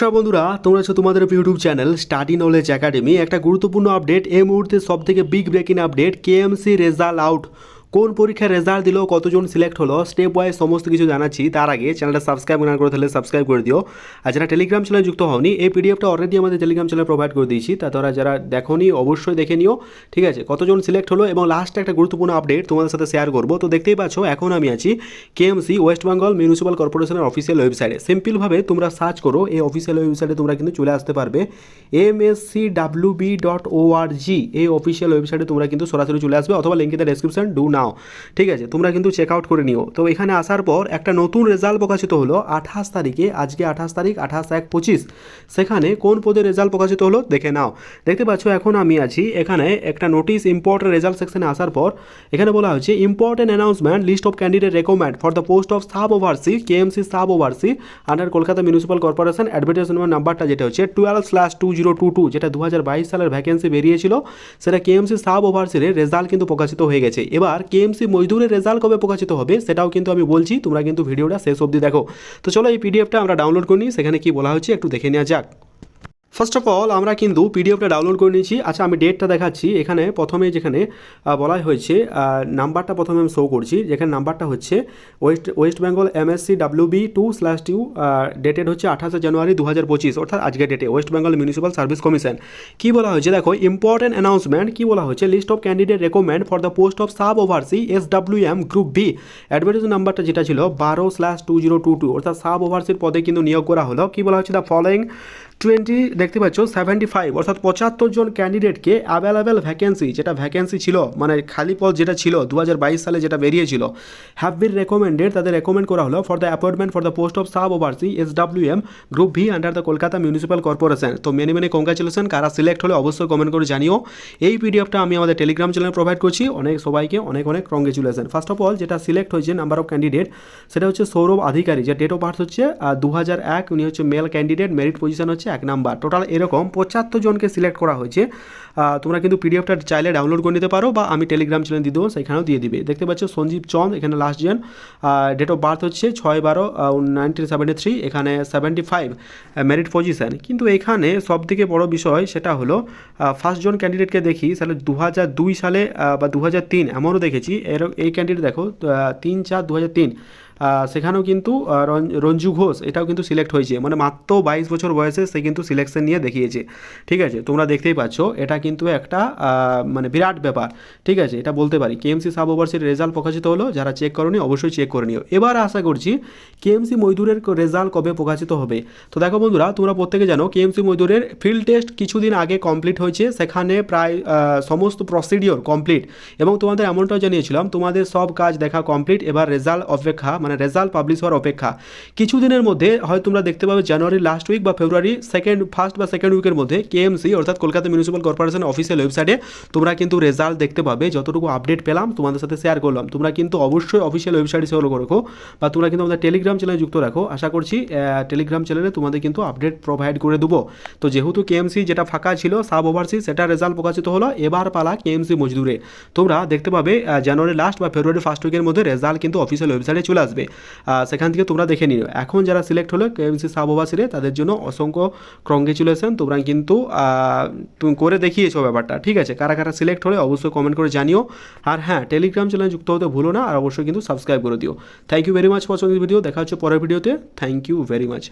নমস্কার বন্ধুরা, তোমরা আছো তোমাদের YouTube channel study knowledge academy একটা গুরুত্বপূর্ণ আপডেট এই মুহূর্তে সব থেকে big breaking update KMC result out কোন পরীক্ষার রেজাল্ট দিল, কতজন সিলেক্ট হলো স্টেপ ওয়াইজ সমস্ত কিছু জানাচ্ছি। তার আগে চ্যানেলটা সাবস্ক্রাইব না করে তাহলে সাবস্ক্রাইব করে দিও। আর যারা টেলিগ্রাম চ্যানেল যুক্ত হওনি, এই পিডিএফটা অলরেডি আমাদের টেলিগ্রাম চ্যানেল প্রোভাইড করে দিয়েছি। তা তোরা যারা দেখোনি, অবশ্যই দেখে নিও। ঠিক আছে? কতজন সিলেক্ট হলো এবং লাস্টে একটা গুরুত্বপূর্ণ আপডেট তোমাদের সাথে শেয়ার করব। তো দেখতেই পাচ্ছ, এখন আমি আছি কেএমসি ওয়েস্ট বেঙ্গল মিউনিসিপ্যাল কর্পোরেশনের অফিসিয়াল ওয়েবসাইটে সিম্পলভাবে তোমরা সার্চ করো, এই অফিসিয়াল ওয়েবসাইটে তোমরা কিন্তু চলে আসতে পারবে। M S C B dot ও এই অফিসিয়াল ওয়েবসাইটে তোমরা কিন্তু সরাসরি চলে আসবে, অথবা link the description do now. ঠিক আছে, তোমরা কিন্তু চেক আউট করে নিও। তো এখানে আসার পর একটা নতুন রেজাল্ট প্রকাশিত হলো আঠাশ তারিখে, আজকে আঠাশ তারিখ, আঠাশ এক পঁচিশ। সেখানে কোন পদে রেজাল্ট প্রকাশিত হলো দেখে নাও। দেখতে পাচ্ছ, এখন আমি আছি এখানে একটা নোটিশ ইম্পর্টেন্ট রেজাল্ট সেকশনে আসার পর, এখানে বলা হচ্ছে important announcement list of candidate recommend for the post of sub overseer KMC sub overseer under Kolkata municipal corporation advertisement নাম্বারটা যেটা হচ্ছে twelve slash two zero two two যেটা দু হাজার বাইশ সালের ভ্যাকেন্সি বেরিয়েছিল। সেটা কেএমসি সাব ওভারসির রেজাল্ট কিন্তু প্রকাশিত হয়ে গেছে। এবার কেএমসি মজদুরের রেজাল্ট কবে প্রকাশিত হবে, সেটাও কিন্তু আমি বলছি, তোমরা কিন্তু ভিডিওটা শেষ অবধি দেখো। তো চলো এই পিডিএফটা আমরা ডাউনলোড করি, সেখানে কি বলা হচ্ছে একটু দেখে নেওয়া যাক। ফার্স্ট অফ অল আমরা কিন্তু পিডিএফটা ডাউনলোড করে নিয়েছি। আচ্ছা আমি ডেটটা দেখাচ্ছি। এখানে প্রথমে যেখানে বলা হয়েছে নাম্বারটা প্রথমে আমি শো করছি। যেখানে নাম্বারটা হচ্ছে West West Bengal MSC W B two slash two dated হচ্ছে আঠাশে জানুয়ারি দু হাজার পঁচিশ, অর্থাৎ আজকের ডেটে West Bengal municipal service commission কী বলা হয়েছে? দেখো ইম্পর্টেন্ট অ্যানাউন্সমেন্ট কী বলা হয়েছে? List of candidate recommend for the post of sub overseer S W M group B advertise নাম্বারটা যেটা ছিল, বারো slash two zero two two অর্থাৎ সাব ওভারসির পদে কিন্তু নিয়োগ করা হলো। কী বলা হচ্ছে দ্য ফলোয়িং টোয়েন্টি দেখতে পাচ্ছ সেভেন্টি ফাইভ অর্থাৎ পঁচাত্তর জন ক্যান্ডিডেটকে অ্যাভেলেবেল ভ্যাকেন্সি যেটা ভ্যাকেন্সি ছিল মানে খালি পদ যেটা ছিল দু হাজার বাইশ সালে যেটা বেরিয়েছিল হ্যাভ বিন রেকমেন্ডেড তাদের রেকমেন্ড করা হলো for the appointment for the post of sub overseer S W M group V under the Kolkata municipal corporation তো মেনি মেনি কংগ্রাচুলেশন কারা সিলেক্ট হলে অবশ্যই কমেন্ট করে জানিও। এই পিডিএফটা আমি আমাদের টেলিগ্রাম চ্যানেলে প্রোভাইড করছি, অনেক সবাইকে অনেক অনেক কংগ্রেচুলেশন ফার্স্ট অফ অল যেটা সিলেক্ট হয়েছে নাম্বার অফ ক্যান্ডিডেট সেটা হচ্ছে সৌরভ আধিকারী, যে ডেট অফ বার্থ হচ্ছে দু হাজার এক, উনি হচ্ছে মেল ক্যান্ডিডেট মেরিট পজিশন হচ্ছে এক নাম্বার টোটাল এরকম পঁচাত্তর জনকে সিলেক্ট করা হয়েছে। তোমরা কিন্তু পিডিএফটা চাইলে ডাউনলোড করে নিতে পারো বা আমি টেলিগ্রাম চ্যানেল দিয়ে দেবো, সেখানেও দিয়ে দিবে। দেখতে পাচ্ছ সঞ্জীব চন্দ, এখানে লাস্ট জেন ডেট অফ বার্থ হচ্ছে ছয় বারো নাইনটিন সেভেন্টি থ্রি এখানে সেভেন্টি ফাইভ মেরিট পজিশন কিন্তু এখানে সব থেকে বড় বিষয় সেটা হলো ফার্স্ট জন ক্যান্ডিডেটকে দেখি, তাহলে দু হাজার দুই সালে বা দু হাজার তিন, এমনও দেখেছি, এর, এই ক্যান্ডিডেট দেখো তিন চার দু হাজার তিন। সেখানেও কিন্তু রঞ্জু ঘোষ, এটাও কিন্তু সিলেক্ট হয়েছে। মানে মাত্র বাইশ বছর বয়সে সে কিন্তু সিলেকশন নিয়ে দেখিয়েছে। ঠিক আছে? তোমরা দেখতেই পাচ্ছ, এটা কিন্তু একটা মানে বিরাট ব্যাপার। ঠিক আছে? এটা বলতে পারি। কেএমসি সাব ওভারসির রেজাল্ট প্রকাশিত হলো। যারা চেক করনি, অবশ্যই চেক করে নিও। এবার আশা করছি কেএমসি মজদুরের রেজাল্ট কবে প্রকাশিত হবে? তো দেখো বন্ধুরা, তোমরা প্রত্যেকে জানো কেএমসি মজদুরের ফিল্ড টেস্ট কিছুদিন আগে কমপ্লিট হয়েছে। সেখানে প্রায় সমস্ত প্রসিডিওর কমপ্লিট এবং তোমাদের এমনটাও জানিয়েছিলাম, তোমাদের সব কাজ দেখা কমপ্লিট এবার রেজাল্ট অপেক্ষা মানে রেজাল্ট পাবলিশ হওয়ার অপেক্ষা। কিছুদিনের মধ্যে হয় তোমরা দেখতে পাবে জানুয়ারি লাস্ট উইক বা ফেব্রুয়ারি সেকেন্ড ফার্স্ট বা সেকেন্ড উইকের মধ্যে কেএমসি অর্থাৎ কলকাতা মিউনিসিপ্যাল কর্পোরেশন অফিসিয়াল ওয়েবসাইটে তোমরা কিন্তু রেজাল্ট দেখতে পাবে। যতটুকু আপডেট পেলাম, তোমাদের সাথে শেয়ার করলাম। তোমরা কিন্তু অবশ্যই অফিসিয়াল ওয়েবসাইটে সেগুলো রাখো বা তোমরা কিন্তু আমাদের টেলিগ্রাম চ্যানেলে যুক্ত রাখো। আশা করছি টেলিগ্রাম চ্যানেলে তোমাদের কিন্তু আপডেট প্রোভাইড করে দেবো। তো যেহেতু কেএমসি যেটা ফাঁকা ছিল সাব ওভারসি সেটা রেজাল্ট প্রকাশিত হলো, এবার পালা কেএমসি মজদুরে। তোমরা দেখতে পাবে জানুয়ারি লাস্ট বা ফেব্রুয়ারি ফার্স্ট উইকের মধ্যে রেজাল্ট কিন্তু অফিসিয়াল ওয়েবসাইটে চলে আসবে। আহ, সেখান থেকে তোমরা দেখে নিও। এখন যারা সিলেক্ট হলো কেএমসি সাব ওভারসিরে তাদের জন্য অসংখ্য কংগ্রেচুলেশন তোমরা কিন্তু তুমি করে দেখিয়েছো ব্যাপারটা ঠিক আছে? কারা কারা সিলেক্ট হলে অবশ্যই কমেন্ট করে জানিও। আর হ্যাঁ টেলিগ্রাম চ্যানেল যুক্ত হতে ভুলো না আর অবশ্যই কিন্তু সাবস্ক্রাইব করে দিও। থ্যাংক ইউ ভেরি মাচ পছন্দের ভিডিও দেখা হচ্ছে পরের ভিডিওতে থ্যাংক ইউ ভেরি মাচ